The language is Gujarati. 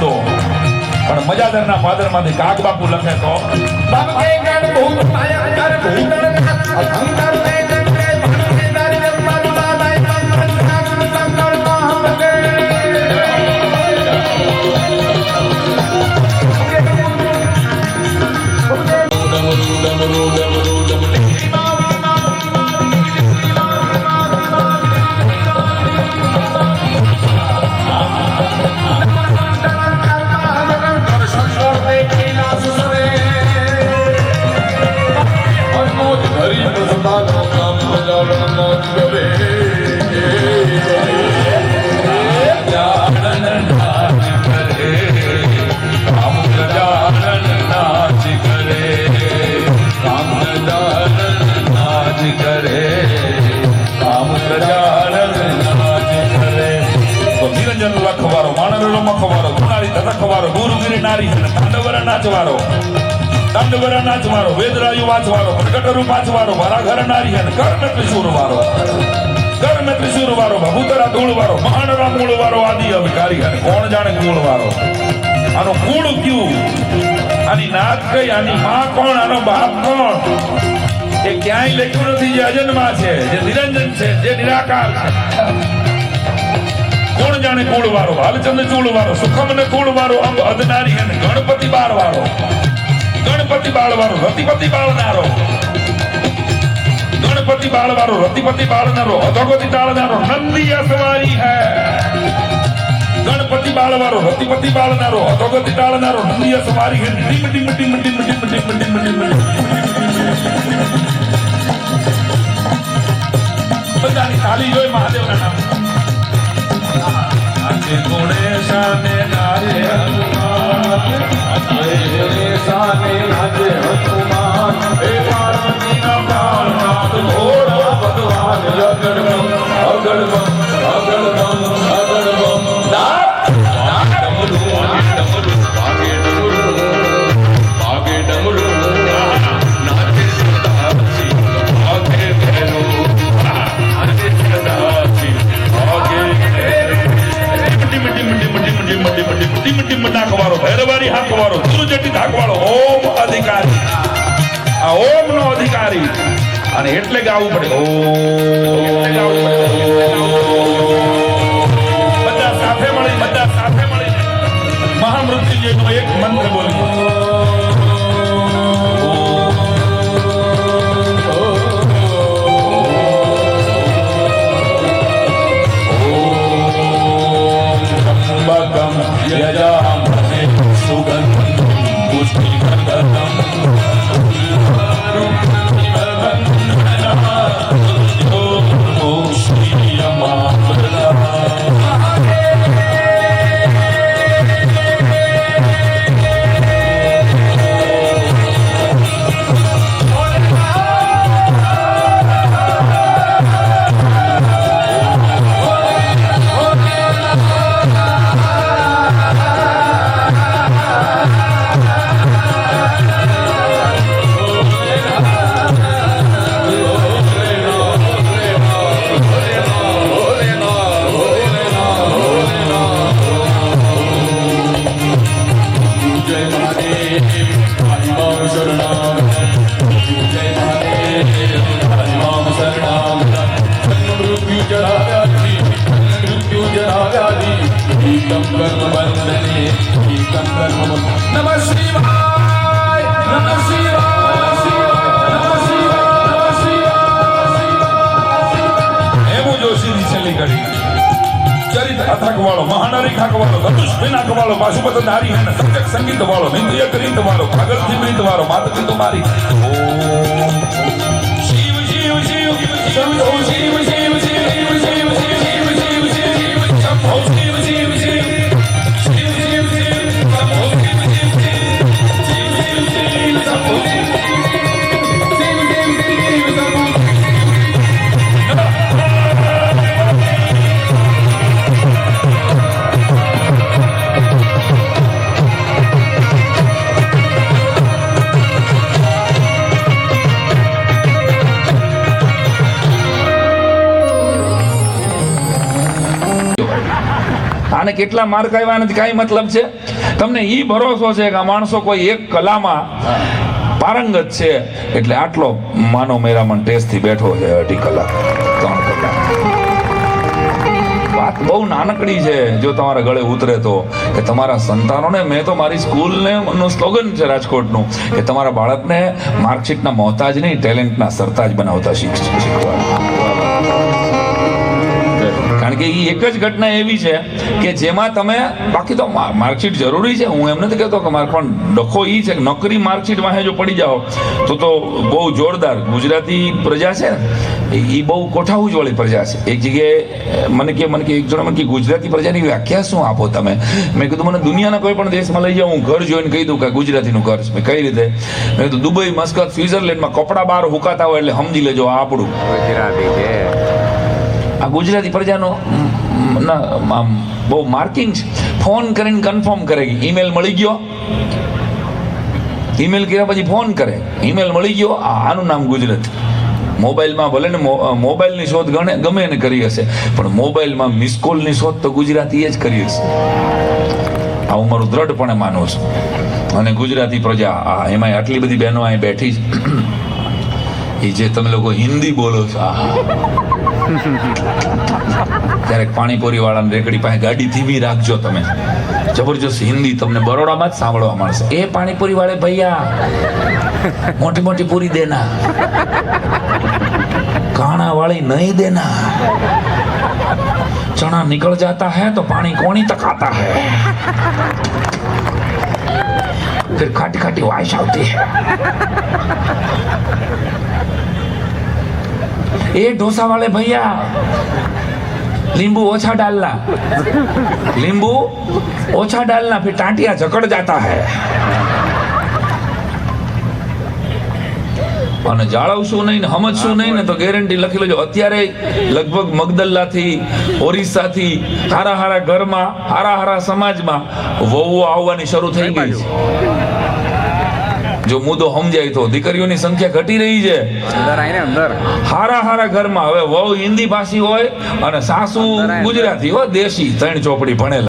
દો પણ મજાદરના ફાધરમાંથી કાગ બાપુ લખે તો. બાપ કે ગણ ભૂત માયા કર ભૂતણ અહંકાર લખવારો માનવેલો મખવારો ગુનારી તતખવારો ગુરુગીરી નારી તાંડવર નાચવારો. તાંડવર નાચવારો, વેદરાયુ વાંચવારો રૂપ પાછવારો મારા ઘર નારી હન કર્ણ ત્રિશુર વારો કર્ણ ત્રિશુર વારો ભભૂતરા ધૂળ વારો મહાનરા મૂળ વારો આદિ અભિકારી હન કોણ જાણે મૂળ વારો આનો કુળ ક્યું? આની નાથ કઈ? આની માં કોણ? આનો બાપ કોણ? એ ક્યાંય લખ્યું નથી, જે અજન્મા છે, જે નિરંજન છે, જે નિરાકાર છે. કોણ જાણે કુળ વાળો, હાલચંદ ચૂળ વાળો સુખમ ને કુળ વાળો અંબ અદનારી અને ગણપતિ બાળ વાળો. ગણપતિ બાળ વાળો, રતિપતિ બાળનારો ગણપતિ બાળ વાળો, રતિપતિ બાળનારો અધોગતિ ટાળનારો નંદી અસવારી હે. ગણપતિ બાળવારો રતિપતિ બાળનારો અધોગતિ ટાળનારો નંદી અસવારી હે. ડીમ ડીમ ડીમ ડીમ ડીમ ડીમ ડીમ ડીમ બધાની તાલી જોઈ મહાદેવના નામ. હનુમાન હે મારા આ ઓમ નો અધિકારી. અને એટલે ગાવું પડે. ઓમ બધા સાથે મળી, બધા સાથે મળી. મહામૃત્યુંજયનો એક મંત્ર બોલીએ શિવાય હેમુ જોશીની છેલ્લી ઘડી ચરિત અથક વાળો મહાનરી ખાક વાળો ધનુષ વિનાક વાળો પાશુપત નારી હે સંગીત વાળો નિંદ્રિય કરીત વાળો ભાગલ જીવિત વાળો માત પિતુ મારી શિવ શિવ શિવ શિવ કેટલા માર્ક આવ્યા નથી, કાંઈ મતલબ છે? તમને ઈ ભરોસો છે કે આ માણસો કોઈ એક કલામાં પારંગત છે? એટલે આટલો માનો મેરામણ ટેસ્ટથી બેઠો છે અઢી કલાક, ત્રણ કલાક. વાત બહુ નાનકડી છે, જો તમારા ગળે ઉતરે તો. કે તમારા સંતાનોને, મેં તો મારી સ્કૂલને નું સ્લોગન છે રાજકોટનું, કે તમારા બાળકને માર્કશીટના મોહતાજ નહીં ટેલેન્ટના સરતાજ બનાવતા શીખ કારણ કે એ એક જ ઘટના એવી છે કે જેમાં તમે, બાકી તો માર્કશીટ જરૂરી છે. હું એમ નથી કહેતો કે મારે પણ ડખો એ છે કે નોકરી માર્કશીટ વાહે જો પડી જાઓ, તો તો બહુ જોરદાર. ગુજરાતી પ્રજા છે ને એ બહુ કોઠાઉજ વાળી પ્રજા છે. એક જગ્યાએ, મને કે મને કે, એક જણા મને કે ગુજરાતી પ્રજાની વ્યાખ્યા શું આપો તમે? મેં કીધું, મને દુનિયાના કોઈ પણ દેશમાં લઈ જાઓ, હું ઘર જોઈને કહી દઉં કે ગુજરાતીનું ઘર છે. કઈ રીતે, મેં કીધું, દુબઈ, મસ્કત, સ્વિટ્ઝરલેન્ડમાં કપડાં બહાર હુકાતા હોય એટલે સમજી લેજો આ આપણું. આ ગુજરાતી પ્રજાનો આમ બહુ માર્કિંગ છે. ફોન કરીને કન્ફર્મ કરે ઈમેલ મળી ગયો. ઈમેલ કર્યા પછી ફોન કરે. ઈમેલ મળી ગયો. આનું નામ ગુજરાત. મોબાઈલમાં ભલે ને મોબાઈલની શોધ ગણે, ગમે એને કરી હશે, પણ મોબાઈલમાં મિસ કોલની શોધ તો ગુજરાતીએ જ કરી હશે. આ હું મારું દ્રઢપણે માનું છું. અને ગુજરાતી પ્રજા, આ એમાં આટલી બધી બહેનો અહીં બેઠી છે. એ જે તમે લોકો હિન્દી બોલો છો ક્યારેક પાણીપુરી વાળાને રેકડી પાસે ગાડી ધીમી રાખજો તમે. જબરજસ્ત હિન્દી તમને બરોડામાં જ સાંભળવા મળશે. એ પાણીપુરી વાળે ભૈયા, મોટી મોટી પૂરી દેના. કાણા વાળી નહીં દેના. ચણા નીકળ જાતા હે તો પાણી કોણી તકાતા હે. फिर खाटी खाटी वाइश आती है ए डोसा वाले भैया नींबू ओछा डालना नींबू ओछा डालना फिर टांटिया जकड़ जाता है અને જાળવશું નહીં ને સમજશું નહીં ને તો ગેરંટી લખી લેજો. અત્યારે લગભગ મગદલ્લાથી ઓરિસ્સાથી હારા હારા ઘરમાં હારા હારા સમાજમાં વહુઓ આવવાની શરૂ થઈ ગઈ છે. જો મુદ્દો સમજાય તો દીકરીઓની સંખ્યા ઘટી રહી છે. હારા હારા ઘરમાં. હવે વહુ હિન્દી ભાષી હોય અને સાસુ ગુજરાતી હોય દેશી ત્રણ ચોપડી ભણેલા.